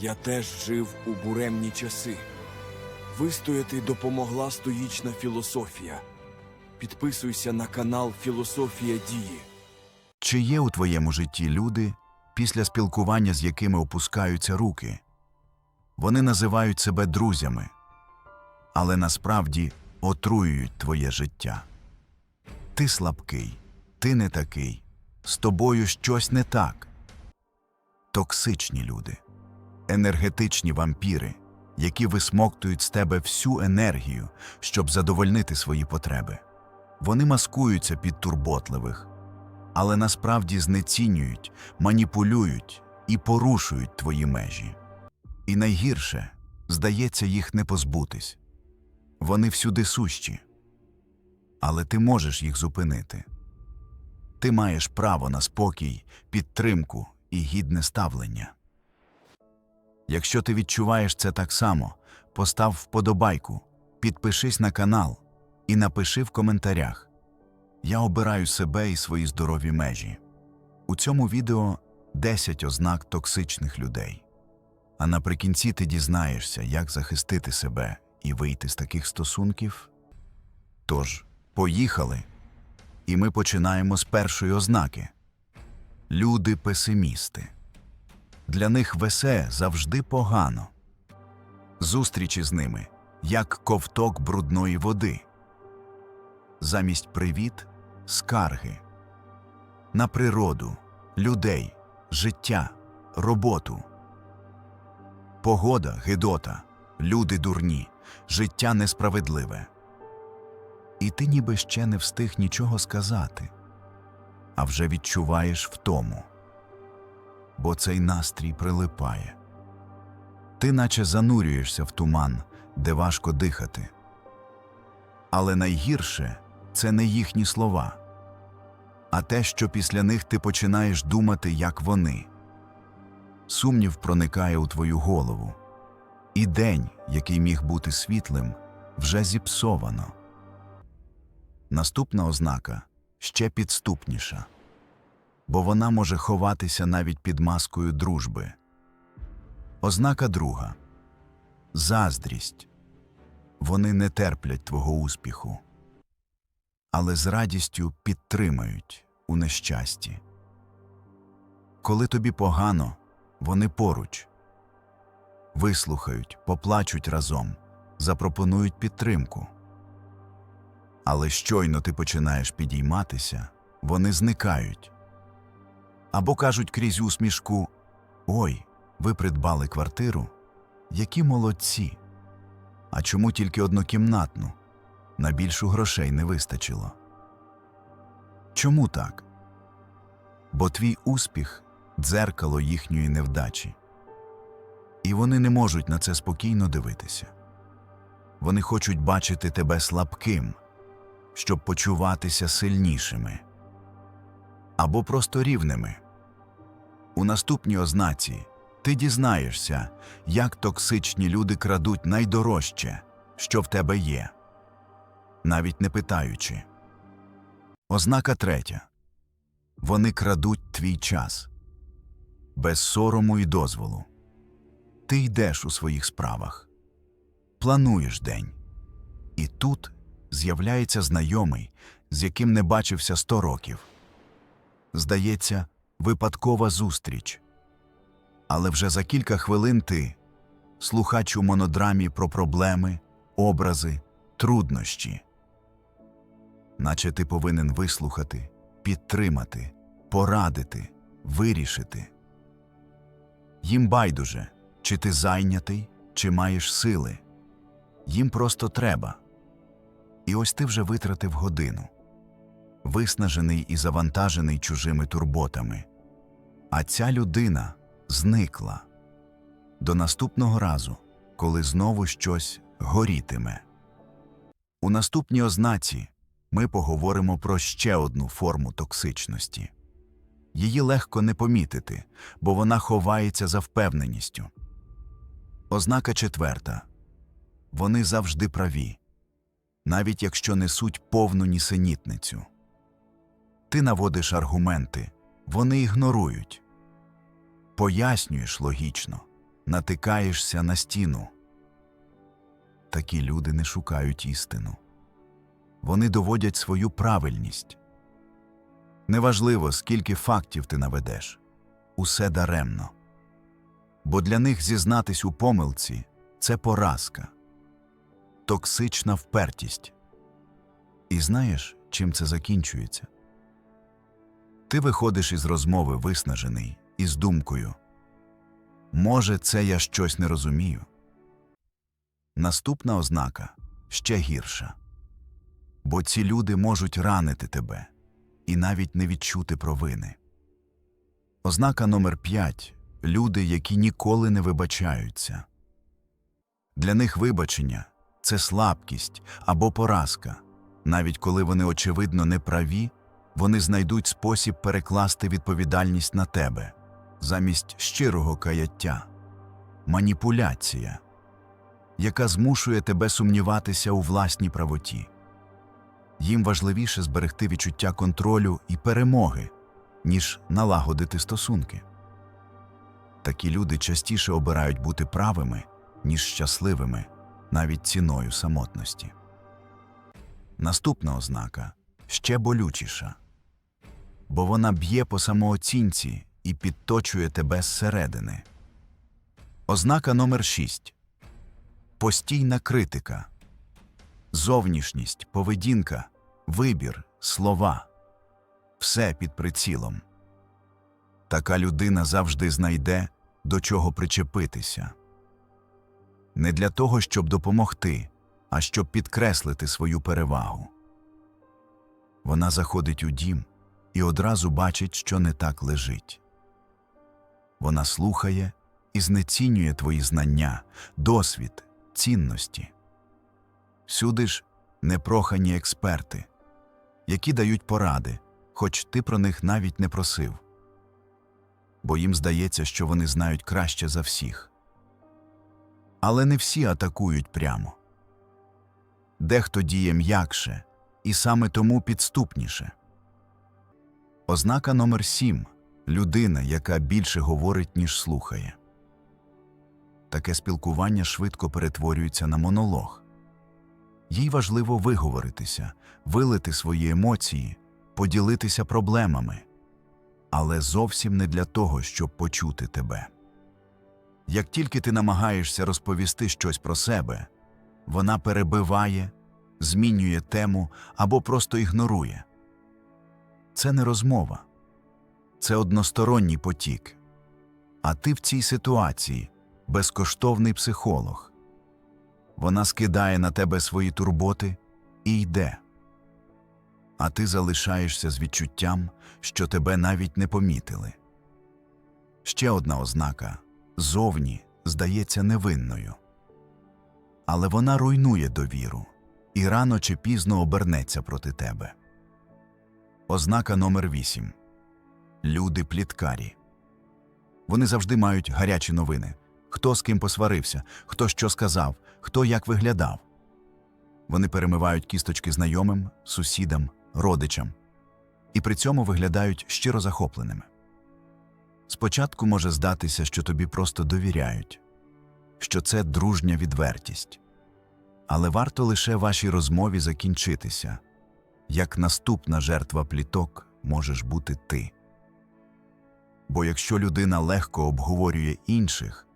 Я теж жив у буремні часи. Вистояти допомогла стоїчна філософія. Підписуйся на канал Філософія дії. Чи є у твоєму житті люди, після спілкування з якими опускаються руки? Вони називають себе друзями, але насправді отруюють твоє життя. Ти слабкий, ти не такий, з тобою щось не так. Токсичні люди, енергетичні вампіри, які висмоктують з тебе всю енергію, щоб задовольнити свої потреби. Вони маскуються під турботливих, але насправді знецінюють, маніпулюють і порушують твої межі. І найгірше, здається, їх не позбутись. Вони всюди сущі. Але ти можеш їх зупинити. Ти маєш право на спокій, підтримку і гідне ставлення. Якщо ти відчуваєш це так само, постав вподобайку, підпишись на канал і напиши в коментарях. Я обираю себе і свої здорові межі. У цьому відео 10 ознак токсичних людей. А наприкінці ти дізнаєшся, як захистити себе і вийти з таких стосунків. Тож, поїхали. І ми починаємо з першої ознаки. Люди песимісти. Для них весе завжди погано. Зустрічі з ними як ковток брудної води замість привіт скарги на природу, людей, життя, роботу. Погода гидота, люди дурні, життя несправедливе. І ти ніби ще не встиг нічого сказати, а вже відчуваєш втому, бо цей настрій прилипає. Ти наче занурюєшся в туман, де важко дихати. Але найгірше це не їхні слова, а те, що після них ти починаєш думати, як вони. Сумнів проникає у твою голову, і день, який міг бути світлим, вже зіпсовано. Наступна ознака ще підступніша, бо вона може ховатися навіть під маскою дружби. Ознака друга заздрість. Вони не терплять твого успіху, але з радістю підтримають у нещасті. Коли тобі погано, вони поруч, вислухають, поплачуть разом, запропонують підтримку. Але щойно ти починаєш підійматися, вони зникають. Або кажуть крізь усмішку Ой, ви придбали квартиру? Які молодці! А чому тільки однокімнатну? На більшу грошей не вистачило. Чому так? Бо твій успіх дзеркало їхньої невдачі. І вони не можуть на це спокійно дивитися. Вони хочуть бачити тебе слабким, щоб почуватися сильнішими або просто рівними. У наступній ознаці ти дізнаєшся, як токсичні люди крадуть найдорожче, що в тебе є, навіть не питаючи. Ознака третя вони крадуть твій час без сорому і дозволу. Ти йдеш у своїх справах, плануєш день, і тут з'являється знайомий, з яким не бачився сто років. Здається, випадкова зустріч. Але вже за кілька хвилин ти слухач у монодрамі про проблеми, образи, труднощі. Наче ти повинен вислухати, підтримати, порадити, вирішити. Їм байдуже, чи ти зайнятий, чи маєш сили. Їм просто треба. І ось ти вже витратив годину, виснажений і завантажений чужими турботами. А ця людина зникла до наступного разу, коли знову щось горітиме. У наступній ознаці ми поговоримо про ще одну форму токсичності. Її легко не помітити, бо вона ховається за впевненістю. Ознака четверта вони завжди праві, навіть якщо несуть повну нісенітницю. Ти наводиш аргументи, вони ігнорують пояснюєш логічно, натикаєшся на стіну. Такі люди не шукають істину. Вони доводять свою правильність. Неважливо, скільки фактів ти наведеш, усе даремно. Бо для них зізнатись у помилці це поразка, токсична впертість. І знаєш, чим це закінчується? Ти виходиш із розмови виснажений, із думкою Може, це я щось не розумію. Наступна ознака ще гірша. Бо ці люди можуть ранити тебе і навіть не відчути провини. Ознака номер 5 люди, які ніколи не вибачаються. Для них вибачення це слабкість або поразка. Навіть коли вони очевидно не праві, вони знайдуть спосіб перекласти відповідальність на тебе замість щирого каяття, маніпуляція, яка змушує тебе сумніватися у власній правоті. Їм важливіше зберегти відчуття контролю і перемоги, ніж налагодити стосунки. Такі люди частіше обирають бути правими, ніж щасливими, навіть ціною самотності. Наступна ознака ще болючіша, бо вона б'є по самооцінці і підточує тебе зсередини. Ознака номер 6 постійна критика, зовнішність, поведінка, вибір, слова все під прицілом. Така людина завжди знайде, до чого причепитися. Не для того, щоб допомогти, а щоб підкреслити свою перевагу. Вона заходить у дім і одразу бачить, що не так лежить. Вона слухає і знецінює твої знання, досвід, цінності. Сюди ж непрохані експерти, які дають поради, хоч ти про них навіть не просив. Бо їм здається, що вони знають краще за всіх. Але не всі атакують прямо. Дехто діє м'якше і саме тому підступніше. Ознака номер 7 людина, яка більше говорить, ніж слухає. Таке спілкування швидко перетворюється на монолог. Їй важливо виговоритися, вилити свої емоції, поділитися проблемами, але зовсім не для того, щоб почути тебе. Як тільки ти намагаєшся розповісти щось про себе, вона перебиває, змінює тему або просто ігнорує. Це не розмова, це односторонній потік. А ти в цій ситуації безкоштовний психолог. Вона скидає на тебе свої турботи і йде. А ти залишаєшся з відчуттям, що тебе навіть не помітили. Ще одна ознака зовні здається невинною. Але вона руйнує довіру і рано чи пізно обернеться проти тебе. Ознака номер 8 Люди пліткарі. Вони завжди мають гарячі новини хто з ким посварився, хто що сказав, хто як виглядав. Вони перемивають кісточки знайомим, сусідам, родичам і при цьому виглядають щиро захопленими. Спочатку може здатися, що тобі просто довіряють, що це дружня відвертість. Але варто лише вашій розмові закінчитися, як наступна жертва пліток можеш бути ти. Бо якщо людина легко обговорює інших,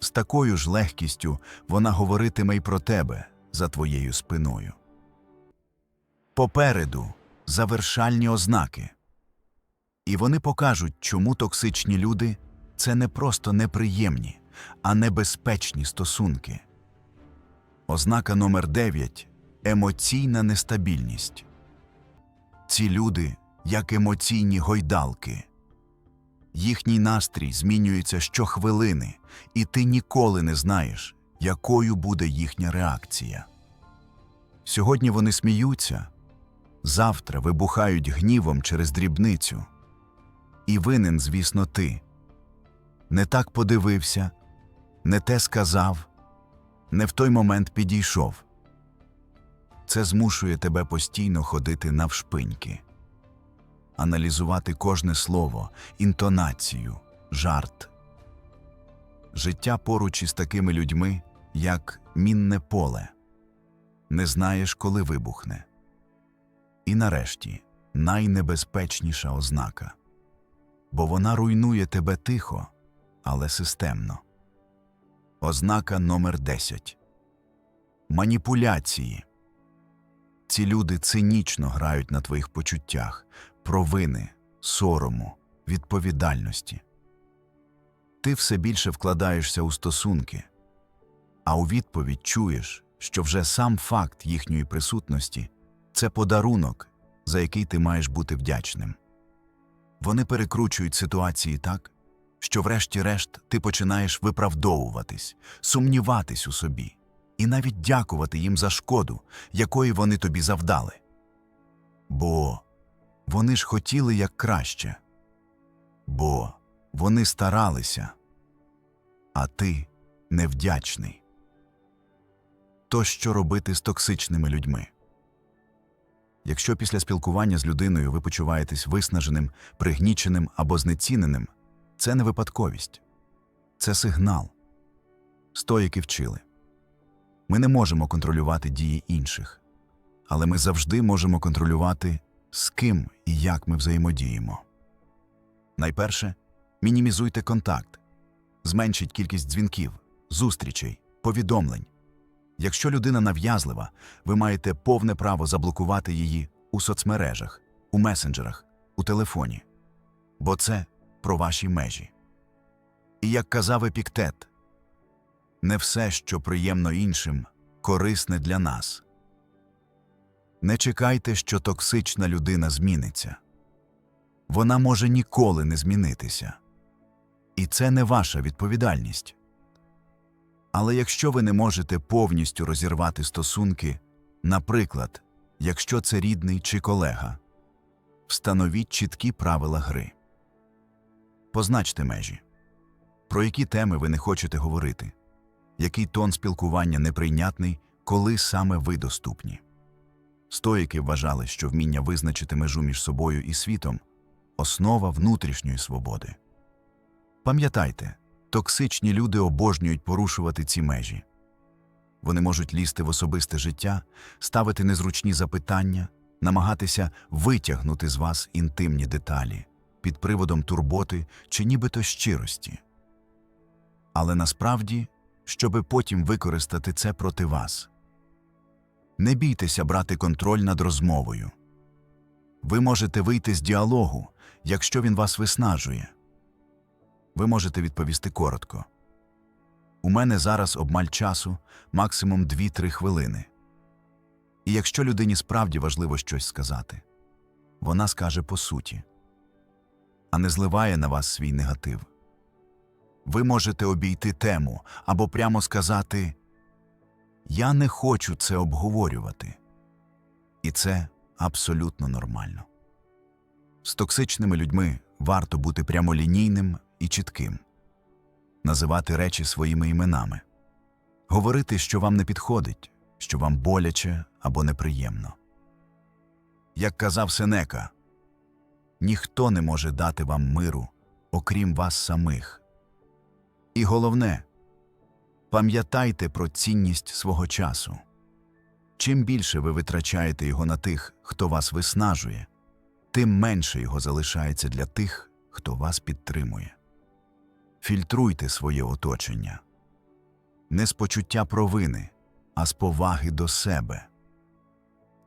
з такою ж легкістю вона говоритиме й про тебе за твоєю спиною. Попереду завершальні ознаки. І вони покажуть, чому токсичні люди це не просто неприємні, а небезпечні стосунки. Ознака номер 9 емоційна нестабільність. Ці люди як емоційні гойдалки. Їхній настрій змінюється щохвилини, і ти ніколи не знаєш, якою буде їхня реакція. Сьогодні вони сміються, завтра вибухають гнівом через дрібницю. І винен, звісно, ти. Не так подивився, не те сказав, не в той момент підійшов. Це змушує тебе постійно ходити навшпиньки аналізувати кожне слово, інтонацію, жарт. Життя поруч із такими людьми, як мінне поле. Не знаєш, коли вибухне. І нарешті найнебезпечніша ознака. Бо вона руйнує тебе тихо, але системно. Ознака номер 10. Маніпуляції. Ці люди цинічно грають на твоїх почуттях, провини, сорому, відповідальності. Ти все більше вкладаєшся у стосунки, а у відповідь чуєш, що вже сам факт їхньої присутності це подарунок, за який ти маєш бути вдячним. Вони перекручують ситуації так, що, врешті-решт, ти починаєш виправдовуватись, сумніватись у собі і навіть дякувати їм за шкоду, якої вони тобі завдали. Бо вони ж хотіли як краще, бо вони старалися, а ти невдячний. То що робити з токсичними людьми? Якщо після спілкування з людиною ви почуваєтесь виснаженим, пригніченим або знеціненим, це не випадковість, це сигнал. Стоїки вчили. Ми не можемо контролювати дії інших, але ми завжди можемо контролювати, з ким і як ми взаємодіємо. Найперше, мінімізуйте контакт, зменшіть кількість дзвінків, зустрічей, повідомлень. Якщо людина нав'язлива, ви маєте повне право заблокувати її у соцмережах, у месенджерах, у телефоні. Бо це про ваші межі. І як казав Епіктет, не все, що приємно іншим, корисне для нас. Не чекайте, що токсична людина зміниться. Вона може ніколи не змінитися. І це не ваша відповідальність. Але якщо ви не можете повністю розірвати стосунки, наприклад, якщо це рідний чи колега, встановіть чіткі правила гри. Позначте межі, про які теми ви не хочете говорити, який тон спілкування неприйнятний, коли саме ви доступні. Стоїки вважали, що вміння визначити межу між собою і світом основа внутрішньої свободи. Пам'ятайте, токсичні люди обожнюють порушувати ці межі. Вони можуть лізти в особисте життя, ставити незручні запитання, намагатися витягнути з вас інтимні деталі під приводом турботи чи нібито щирості. Але насправді, щоби потім використати це проти вас. Не бійтеся брати контроль над розмовою. Ви можете вийти з діалогу, якщо він вас виснажує. Ви можете відповісти коротко. У мене зараз обмаль часу, максимум 2-3 хвилини. І якщо людині справді важливо щось сказати, вона скаже по суті, а не зливає на вас свій негатив. Ви можете обійти тему або прямо сказати Я не хочу це обговорювати. І це абсолютно нормально. З токсичними людьми варто бути прямолінійним і чітким, називати речі своїми іменами, говорити, що вам не підходить, що вам боляче або неприємно. Як казав Сенека, ніхто не може дати вам миру, окрім вас самих. І головне, пам'ятайте про цінність свого часу. Чим більше ви витрачаєте його на тих, хто вас виснажує, тим менше його залишається для тих, хто вас підтримує. Фільтруйте своє оточення не з почуття провини, а з поваги до себе.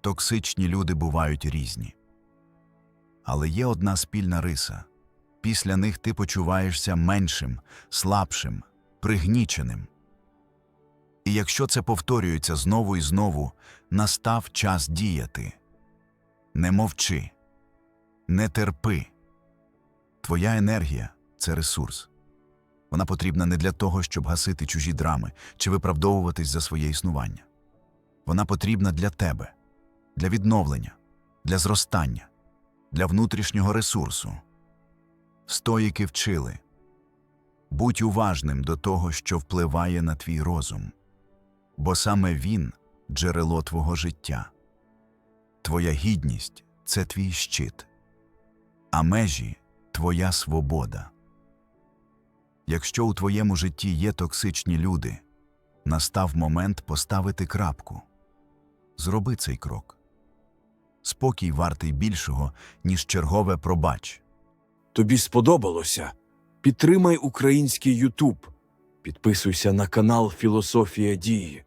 Токсичні люди бувають різні. Але є одна спільна риса після них ти почуваєшся меншим, слабшим, пригніченим. І якщо це повторюється знову і знову, настав час діяти. Не мовчи, не терпи. Твоя енергія це ресурс. Вона потрібна не для того, щоб гасити чужі драми чи виправдовуватись за своє існування. Вона потрібна для тебе, для відновлення, для зростання, для внутрішнього ресурсу. Стоїки вчили будь уважним до того, що впливає на твій розум, бо саме він джерело твого життя. Твоя гідність це твій щит, а межі твоя свобода. Якщо у твоєму житті є токсичні люди, настав момент поставити крапку. Зроби цей крок. Спокій вартий більшого, ніж чергове пробач. Тобі сподобалося? Підтримай український Ютуб. Підписуйся на канал Філософія дії.